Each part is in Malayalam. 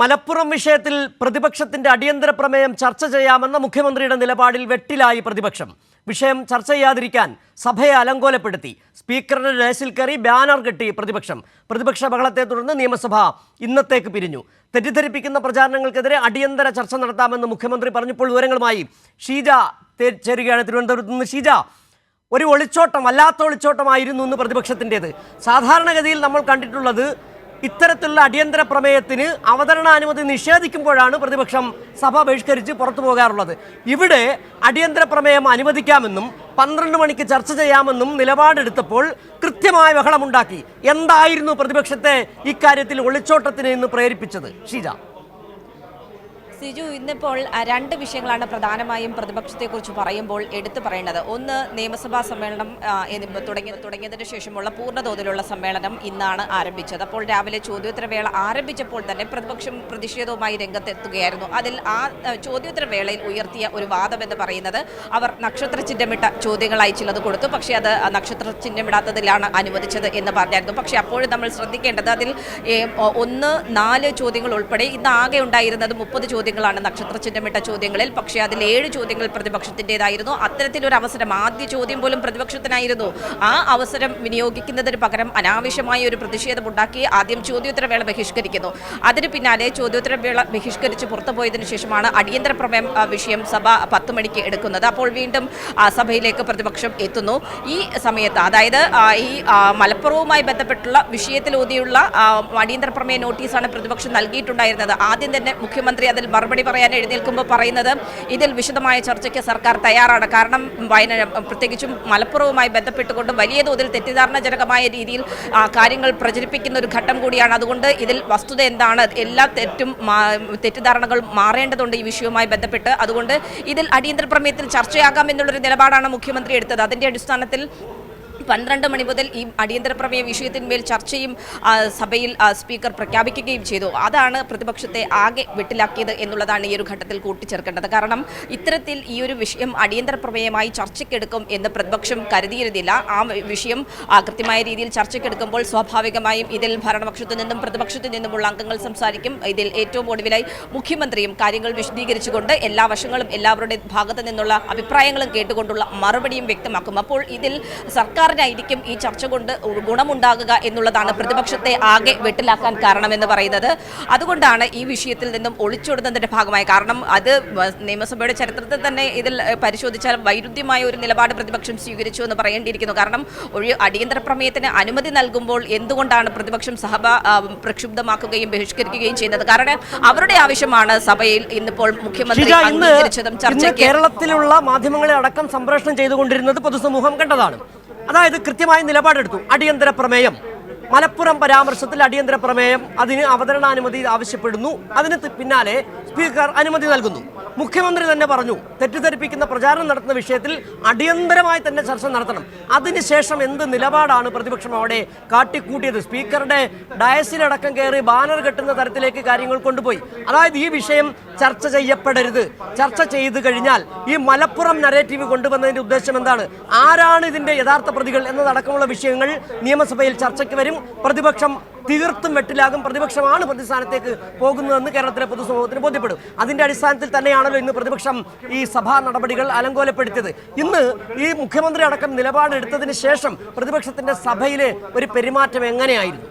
മലപ്പുറം വിഷയത്തിൽ പ്രതിപക്ഷത്തിന്റെ അടിയന്തര പ്രമേയം ചർച്ച ചെയ്യാമെന്ന മുഖ്യമന്ത്രിയുടെ നിലപാടിൽ വെട്ടിലായി പ്രതിപക്ഷം. വിഷയം ചർച്ച ചെയ്യാതിരിക്കാൻ സഭയെ അലങ്കോലപ്പെടുത്തി. സ്പീക്കറുടെ ഡേസിൽ കയറി ബാനർ കെട്ടി പ്രതിപക്ഷം. പ്രതിപക്ഷ ബഹളത്തെ തുടർന്ന് നിയമസഭ ഇന്നത്തേക്ക് പിരിഞ്ഞു. തെറ്റിദ്ധരിപ്പിക്കുന്ന പ്രചാരണങ്ങൾക്കെതിരെ അടിയന്തര ചർച്ച നടത്താമെന്ന് മുഖ്യമന്ത്രി പറഞ്ഞപ്പോൾ വിവരങ്ങളുമായി ഷീജ ചേരുകയാണ് തിരുവനന്തപുരത്ത് നിന്ന്. ഷീജ ഒരു ഒളിച്ചോട്ടം വല്ലാത്ത ഒളിച്ചോട്ടമായിരുന്നു ഇന്ന് പ്രതിപക്ഷത്തിന്റെത്. സാധാരണഗതിയിൽ നമ്മൾ കണ്ടിട്ടുള്ളത് ഇത്തരത്തിലുള്ള അടിയന്തര പ്രമേയത്തിന് അവതരണാനുമതി നിഷേധിക്കുമ്പോഴാണ് പ്രതിപക്ഷം സഭ ബഹിഷ്കരിച്ച് പുറത്തു പോകാറുള്ളത്. ഇവിടെ അടിയന്തര പ്രമേയം അനുവദിക്കാമെന്നും പന്ത്രണ്ട് മണിക്ക് ചർച്ച ചെയ്യാമെന്നും നിലപാടെടുത്തപ്പോൾ കൃത്യമായ ബഹളമുണ്ടാക്കി. എന്തായിരുന്നു പ്രതിപക്ഷത്തെ ഇക്കാര്യത്തിൽ ഒളിച്ചോട്ടത്തിന് ഇന്ന് പ്രേരിപ്പിച്ചത്? ഷീജ. സിജു ഇന്നിപ്പോൾ രണ്ട് വിഷയങ്ങളാണ് പ്രധാനമായും പ്രതിപക്ഷത്തെക്കുറിച്ച് പറയുമ്പോൾ എടുത്തു പറയേണ്ടത്. ഒന്ന് നിയമസഭാ സമ്മേളനം തുടങ്ങിയ തുടങ്ങിയതിനു ശേഷമുള്ള പൂർണതോതിലുള്ള സമ്മേളനം ഇന്നാണ് ആരംഭിച്ചത്. അപ്പോൾ രാവിലെ ചോദ്യോത്തരവേള ആരംഭിച്ചപ്പോൾ തന്നെ പ്രതിപക്ഷം പ്രതിഷേധവുമായി രംഗത്തെത്തുകയായിരുന്നു. അതിൽ ആ ചോദ്യോത്തരവേളയിൽ ഉയർത്തിയ ഒരു വാദം എന്ന് പറയുന്നത് അവർ നക്ഷത്ര ചിഹ്നമിട്ട ചോദ്യങ്ങളായി ചിലത് കൊടുത്തു. പക്ഷേ അത് നക്ഷത്ര ചിഹ്നമിടാത്തതിലാണ് അനുവദിച്ചത് എന്ന് പറഞ്ഞായിരുന്നു. പക്ഷേ അപ്പോഴും നമ്മൾ ശ്രദ്ധിക്കേണ്ടത് അതിൽ ഒന്ന് നാല് ചോദ്യങ്ങൾ ഉൾപ്പെടെ ഇന്ന് ആകെ ഉണ്ടായിരുന്നത് മുപ്പത് ചോദ്യങ്ങളാണ് നക്ഷത്ര ചിഹ്നമിട്ട ചോദ്യങ്ങളിൽ. പക്ഷേ അതിൽ ഏഴ് ചോദ്യങ്ങൾ പ്രതിപക്ഷത്തിന്റെതായിരുന്നു. അത്തരത്തിലൊരു അവസരം ആദ്യ ചോദ്യം പോലും പ്രതിപക്ഷത്തിനായിരുന്നു. ആ അവസരം വിനിയോഗിക്കുന്നതിന് പകരം അനാവശ്യമായ ഒരു പ്രതിഷേധം ഉണ്ടാക്കി ആദ്യം ചോദ്യോത്തരവേള ബഹിഷ്കരിക്കുന്നു. അതിന് പിന്നാലെ ചോദ്യോത്തരവേള ബഹിഷ്കരിച്ച് പുറത്തു പോയതിനു ശേഷമാണ് അടിയന്തര പ്രമേയം വിഷയം സഭ പത്ത് മണിക്ക് എടുക്കുന്നത്. അപ്പോൾ വീണ്ടും സഭയിലേക്ക് പ്രതിപക്ഷം എത്തുന്നു. ഈ സമയത്ത് അതായത് ഈ മലപ്പുറവുമായി ബന്ധപ്പെട്ടുള്ള വിഷയത്തിലൂതിയുള്ള അടിയന്തര പ്രമേയ നോട്ടീസാണ് പ്രതിപക്ഷം നൽകിയിട്ടുണ്ടായിരുന്നത്. ആദ്യം തന്നെ മുഖ്യമന്ത്രി അതിൽ മറുപടി പറയാൻ എഴുന്നേൽക്കുമ്പോൾ പറയുന്നത് ഇതിൽ വിശദമായ ചർച്ചയ്ക്ക് സർക്കാർ തയ്യാറാണ്. കാരണം വയന പ്രത്യേകിച്ചും മലപ്പുറവുമായി ബന്ധപ്പെട്ടുകൊണ്ട് വലിയ തോതിൽ തെറ്റിദ്ധാരണജനകമായ രീതിയിൽ കാര്യങ്ങൾ പ്രചരിപ്പിക്കുന്ന ഒരു ഘട്ടം കൂടിയാണ്. അതുകൊണ്ട് ഇതിൽ വസ്തുത എന്താണ്? എല്ലാ തെറ്റും തെറ്റിദ്ധാരണകൾ മാറേണ്ടതുണ്ട് ഈ വിഷയവുമായി ബന്ധപ്പെട്ട്. അതുകൊണ്ട് ഇതിൽ അടിയന്തര പ്രമേയത്തിൽ ചർച്ചയാകാം എന്നുള്ളൊരു നിലപാടാണ് മുഖ്യമന്ത്രി എടുത്തത്. അതിന്റെ അടിസ്ഥാനത്തിൽ പന്ത്രണ്ട് മണി മുതൽ ഈ അടിയന്തര പ്രമേയ വിഷയത്തിന്മേൽ ചർച്ചയും സഭയിൽ സ്പീക്കർ പ്രഖ്യാപിക്കുകയും ചെയ്തു. അതാണ് പ്രതിപക്ഷത്തെ ആകെ വെട്ടിലാക്കിയത് എന്നുള്ളതാണ് ഈ ഒരു ഘട്ടത്തിൽ കൂട്ടിച്ചേർക്കേണ്ടത്. കാരണം ഇത്തരത്തിൽ ഈ ഒരു വിഷയം അടിയന്തര പ്രമേയമായി ചർച്ചയ്ക്കെടുക്കും എന്ന് പ്രതിപക്ഷം കരുതിയിരുന്നില്ല. ആ വിഷയം കൃത്യമായ രീതിയിൽ ചർച്ചയ്ക്കെടുക്കുമ്പോൾ സ്വാഭാവികമായും ഇതിൽ ഭരണപക്ഷത്തു നിന്നും പ്രതിപക്ഷത്തു നിന്നുമുള്ള അംഗങ്ങൾ സംസാരിക്കും. ഇതിൽ ഏറ്റവും ഒടുവിലായി മുഖ്യമന്ത്രിയും കാര്യങ്ങൾ വിശദീകരിച്ചുകൊണ്ട് എല്ലാ വശങ്ങളും എല്ലാവരുടെ ഭാഗത്തു നിന്നുള്ള അഭിപ്രായങ്ങളും കേട്ടുകൊണ്ടുള്ള മറുപടിയും വ്യക്തമാക്കും. അപ്പോൾ ഇതിൽ സർക്കാരിനായിരിക്കും ഈ ചർച്ച കൊണ്ട് ഗുണമുണ്ടാകുക എന്നുള്ളതാണ് പ്രതിപക്ഷത്തെ ആകെ വെട്ടിലാക്കാൻ കാരണമെന്ന് പറയുന്നത്. അതുകൊണ്ടാണ് ഈ വിഷയത്തിൽ നിന്നും ഒളിച്ചോടുന്നതിന്റെ ഭാഗമായി. കാരണം അത് നിയമസഭയുടെ ചരിത്രത്തിൽ തന്നെ ഇതിൽ പരിശോധിച്ചാൽ വൈരുദ്ധ്യമായ ഒരു നിലപാട് പ്രതിപക്ഷം സ്വീകരിച്ചു എന്ന് പറയേണ്ടിയിരിക്കുന്നു. കാരണം ഒരു അടിയന്തര പ്രമേയത്തിന് അനുമതി നൽകുമ്പോൾ എന്തുകൊണ്ടാണ് പ്രതിപക്ഷം സഭ പ്രക്ഷുബ്ധമാക്കുകയും ബഹിഷ്കരിക്കുകയും ചെയ്യുന്നത്? കാരണം അവരുടെ ആവശ്യമാണ് സഭയിൽ ഇന്നിപ്പോൾ മുഖ്യമന്ത്രി കേരളത്തിലുള്ള മാധ്യമങ്ങളെ അടക്കം സംപ്രേഷണം ചെയ്തുകൊണ്ടിരുന്നത് പൊതുസമൂഹം കണ്ടതാണ്. അതായത് കൃത്യമായ നിലപാടെടുത്തു. അടിയന്തര പ്രമേയം. മലപ്പുറം പരാമർശത്തിൽ അടിയന്തര പ്രമേയം അതിന് അവതരണാനുമതി ആവശ്യപ്പെടുന്നു. അതിന് പിന്നാലെ സ്പീക്കർ അനുമതി നൽകുന്നു. മുഖ്യമന്ത്രി തന്നെ പറഞ്ഞു തെറ്റിദ്ധരിപ്പിക്കുന്ന പ്രചാരണം നടത്തുന്ന വിഷയത്തിൽ അടിയന്തരമായി തന്നെ ചർച്ച നടത്തണം. അതിനുശേഷം എന്ത് നിലപാടാണ് പ്രതിപക്ഷം അവിടെ കാട്ടിക്കൂട്ടിയത്? സ്പീക്കറുടെ ഡയസിലടക്കം കയറി ബാനർ കെട്ടുന്ന തരത്തിലേക്ക് കാര്യങ്ങൾ കൊണ്ടുപോയി. അതായത് ഈ വിഷയം ചർച്ച ചെയ്യപ്പെടരുത്. ചർച്ച ചെയ്തു കഴിഞ്ഞാൽ ഈ മലപ്പുറം നരേറ്റീവ് കൊണ്ടുവന്നതിന്റെ ഉദ്ദേശം എന്താണ്? ആരാണ് ഇതിന്റെ യഥാർത്ഥ പ്രതികൾ എന്നതടക്കമുള്ള വിഷയങ്ങൾ നിയമസഭയിൽ ചർച്ചയ്ക്ക് വരും. പ്രതിപക്ഷം തീർത്തും വെട്ടിലാകും. പ്രതിപക്ഷമാണ് പ്രതിസ്ഥാനത്തേക്ക് പോകുന്നതെന്ന് കേരളത്തിലെ പൊതുസമൂഹത്തിന് ബോധ്യപ്പെടും. അതിന്റെ അടിസ്ഥാനത്തിൽ തന്നെയാണല്ലോ ഇന്ന് പ്രതിപക്ഷം ഈ സഭാ നടപടികൾ അലങ്കോലപ്പെടുത്തിയത്. ഇന്ന് ഈ മുഖ്യമന്ത്രി അടക്കം നിലപാടെടുത്തതിന് ശേഷം പ്രതിപക്ഷത്തിന്റെ സഭയിലെ ഒരു പെരുമാറ്റം എങ്ങനെയായിരുന്നു?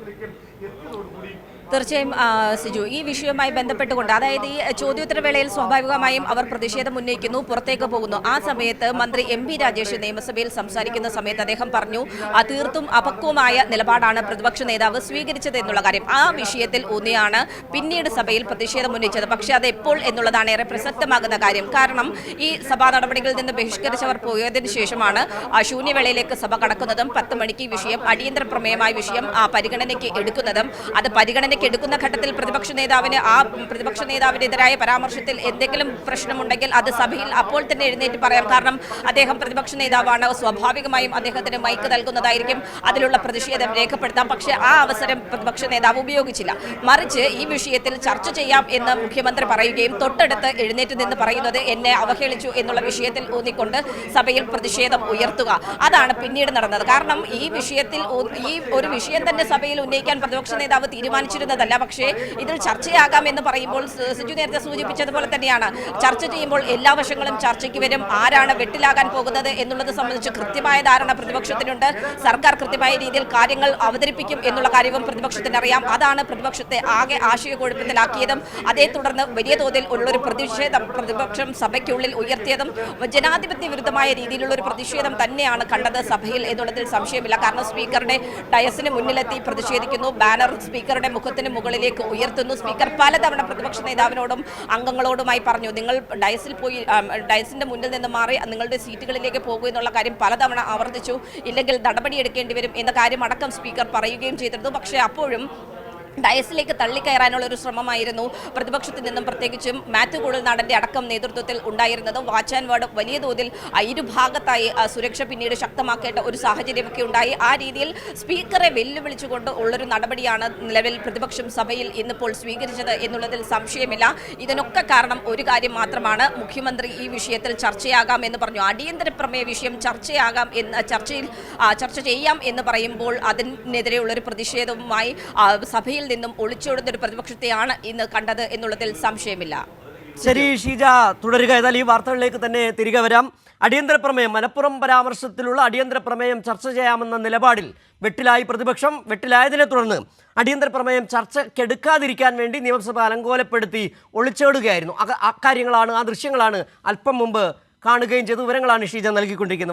തീർച്ചയായും സിജു ഈ വിഷയവുമായി ബന്ധപ്പെട്ടുകൊണ്ട് അതായത് ഈ ചോദ്യോത്തരവേളയിൽ സ്വാഭാവികമായും അവർ പ്രതിഷേധം ഉന്നയിക്കുന്നു പുറത്തേക്ക് പോകുന്നു. ആ സമയത്ത് മന്ത്രി എം പി രാജേഷ് നിയമസഭയിൽ സംസാരിക്കുന്ന സമയത്ത് അദ്ദേഹം പറഞ്ഞു "ആ, തീർത്തും അപക്വമായ നിലപാടാണ് പ്രതിപക്ഷ നേതാവ് സ്വീകരിച്ചത് എന്നുള്ള കാര്യം. ആ വിഷയത്തിൽ ഊന്നിയാണ് പിന്നീട് സഭയിൽ പ്രതിഷേധം ഉന്നയിച്ചത്. പക്ഷേ അത് എപ്പോൾ എന്നുള്ളതാണ് ഏറെ പ്രസക്തമാകുന്ന കാര്യം. കാരണം ഈ സഭാ നടപടികളിൽ നിന്ന് ബഹിഷ്കരിച്ചവർ പോയതിനു ശേഷമാണ് ശൂന്യവേളയിലേക്ക് സഭ കടക്കുന്നതും പത്ത് മണിക്ക് വിഷയം അടിയന്തര പ്രമേയമായ വിഷയം പരിഗണനയ്ക്ക് എടുക്കുന്നതും അത് പരിഗണനയ്ക്ക് എടുക്കുന്ന ഘട്ടത്തിൽ പ്രതിപക്ഷ നേതാവിന് ആ പ്രതിപക്ഷ നേതാവിനെതിരായ പരാമർശത്തിൽ എന്തെങ്കിലും പ്രശ്നമുണ്ടെങ്കിൽ അത് സഭയിൽ അപ്പോൾ തന്നെ എഴുന്നേറ്റ് പറയാം. കാരണം അദ്ദേഹം പ്രതിപക്ഷ നേതാവാണ്. സ്വാഭാവികമായും അദ്ദേഹത്തിന് മൈക്ക് നൽകുന്നതായിരിക്കും. അതിലുള്ള പ്രതിഷേധം രേഖപ്പെടുത്താം. പക്ഷേ ആ അവസരം പ്രതിപക്ഷ നേതാവ് ഉപയോഗിച്ചില്ല. മറിച്ച് ഈ വിഷയത്തിൽ ചർച്ച ചെയ്യാം എന്ന് മുഖ്യമന്ത്രി പറയുകയും തൊട്ടടുത്ത് എഴുന്നേറ്റ് നിന്ന് പറയുന്നത് എന്നെ അവഹേളിച്ചു എന്നുള്ള വിഷയത്തിൽ ഊന്നിക്കൊണ്ട് സഭയിൽ പ്രതിഷേധം ഉയർത്തുക. അതാണ് പിന്നീട് നടന്നത്. കാരണം ഈ വിഷയത്തിൽ ഈ ഒരു വിഷയം തന്നെ സഭയിൽ ഉന്നയിക്കാൻ പ്രതിപക്ഷ നേതാവ് തീരുമാനിച്ചിരുന്നു പോകുന്നതല്ല പക്ഷേ ഇതിൽ ചർച്ചയാകാം എന്ന് പറയുമ്പോൾ സിജു നേരത്തെ സൂചിപ്പിച്ചതുപോലെ തന്നെയാണ്. ചർച്ച ചെയ്യുമ്പോൾ എല്ലാ വശങ്ങളും ചർച്ചയ്ക്ക് വരും. ആരാണ് വെട്ടിലാകാൻ പോകുന്നത് എന്നുള്ളത് സംബന്ധിച്ച് കൃത്യമായ ധാരണ പ്രതിപക്ഷത്തിനുണ്ട്. സർക്കാർ കൃത്യമായ രീതിയിൽ കാര്യങ്ങൾ അവതരിപ്പിക്കും എന്നുള്ള കാര്യവും പ്രതിപക്ഷത്തിന് അറിയാം അതാണ് പ്രതിപക്ഷത്തെ ആകെ ആശയക്കുഴപ്പത്തിലാക്കിയതും അതേ തുടർന്ന് വലിയ തോതിൽ ഉള്ളൊരു പ്രതിഷേധം പ്രതിപക്ഷം സഭയ്ക്കുള്ളിൽ ഉയർത്തിയതും ജനാധിപത്യ വിരുദ്ധമായ രീതിയിലുള്ള ഒരു പ്രതിഷേധം തന്നെയാണ് കണ്ടത് സഭയിൽ എന്നുള്ളതിൽ സംശയമില്ല. കാരണം സ്പീക്കറുടെ ടയസിന് മുന്നിലെത്തി പ്രതിഷേധിക്കുന്നു. ബാനർ സ്പീക്കറുടെ മുഖത്തിന് മുകളിലേക്ക് ഉയർത്തുന്നു. സ്പീക്കർ പലതവണ പ്രതിപക്ഷ നേതാവിനോടും അംഗങ്ങളോടുമായി പറഞ്ഞു നിങ്ങൾ ഡയസിൽ പോയി ഡയസിന്റെ മുന്നിൽ നിന്ന് മാറി നിങ്ങളുടെ സീറ്റുകളിലേക്ക് പോകൂ എന്നുള്ള കാര്യം പലതവണ ആവർത്തിച്ചു. ഇല്ലെങ്കിൽ നടപടിയെടുക്കേണ്ടി വരും എന്ന കാര്യം അടക്കം സ്പീക്കർ പറയുകയും ചെയ്തിരുന്നു. പക്ഷേ അപ്പോഴും ഡയസിലേക്ക് തള്ളിക്കയറാനുള്ള ഒരു ശ്രമമായിരുന്നു. പ്രതിപക്ഷത്തിൽ നിന്നും പ്രത്യേകിച്ചും മാത്യു കുഴൽനാടന്റെ അടക്കം നേതൃത്വത്തിൽ ഉണ്ടായിരുന്നത്. വാച്ച് ആൻഡ് വേർഡ് വലിയ തോതിൽ ഇരുഭാഗത്തായി സുരക്ഷ പിന്നീട് ശക്തമാക്കേണ്ട ഒരു സാഹചര്യമൊക്കെ ഉണ്ടായി. ആ രീതിയിൽ സ്പീക്കറെ വെല്ലുവിളിച്ചുകൊണ്ട് ഉള്ളൊരു നടപടിയാണ് നിലവിൽ പ്രതിപക്ഷം സഭയിൽ ഇന്നിപ്പോൾ സ്വീകരിച്ചത് എന്നുള്ളതിൽ സംശയമില്ല. ഇതിനൊക്കെ കാരണം ഒരു കാര്യം മാത്രമാണ്. മുഖ്യമന്ത്രി ഈ വിഷയത്തിൽ ചർച്ചയാകാം എന്ന് പറഞ്ഞു. അടിയന്തര പ്രമേയ വിഷയം ചർച്ചയാകാം എന്ന് ചർച്ചയിൽ ചർച്ച ചെയ്യാം എന്ന് പറയുമ്പോൾ അതിനെതിരെയുള്ളൊരു പ്രതിഷേധവുമായി ആ, സഭയിൽ നിന്നും ഒളിച്ചോടുന്ന ഒരു പ്രതിപക്ഷത്തെയാണ് ഇന്ന് കണ്ടത് എന്നുള്ളതിൽ സംശയമില്ല. ശരി ഷീജ തുടരുക. ഏതായാലും ഈ വാർത്തകളിലേക്ക് തന്നെ തിരികെ വരാം. അടിയന്തര പ്രമേയം മലപ്പുറം പരാമർശത്തിലുള്ള അടിയന്തര പ്രമേയം ചർച്ച ചെയ്യാമെന്ന നിലപാടിൽ വെട്ടിലായി പ്രതിപക്ഷം. വെട്ടിലായതിനെ തുടർന്ന് അടിയന്തര പ്രമേയം ചർച്ചക്കെടുക്കാതിരിക്കാൻ വേണ്ടി നിയമസഭ അലങ്കോലപ്പെടുത്തി ഒളിച്ചേടുകയായിരുന്നു. അക- അക്കാര്യങ്ങളാണ് ആ ദൃശ്യങ്ങളാണ് അല്പം മുമ്പ് കാണുകയും ചെയ്ത. വിവരങ്ങളാണ് ഷീജ നൽകിക്കൊണ്ടിരിക്കുന്നത്.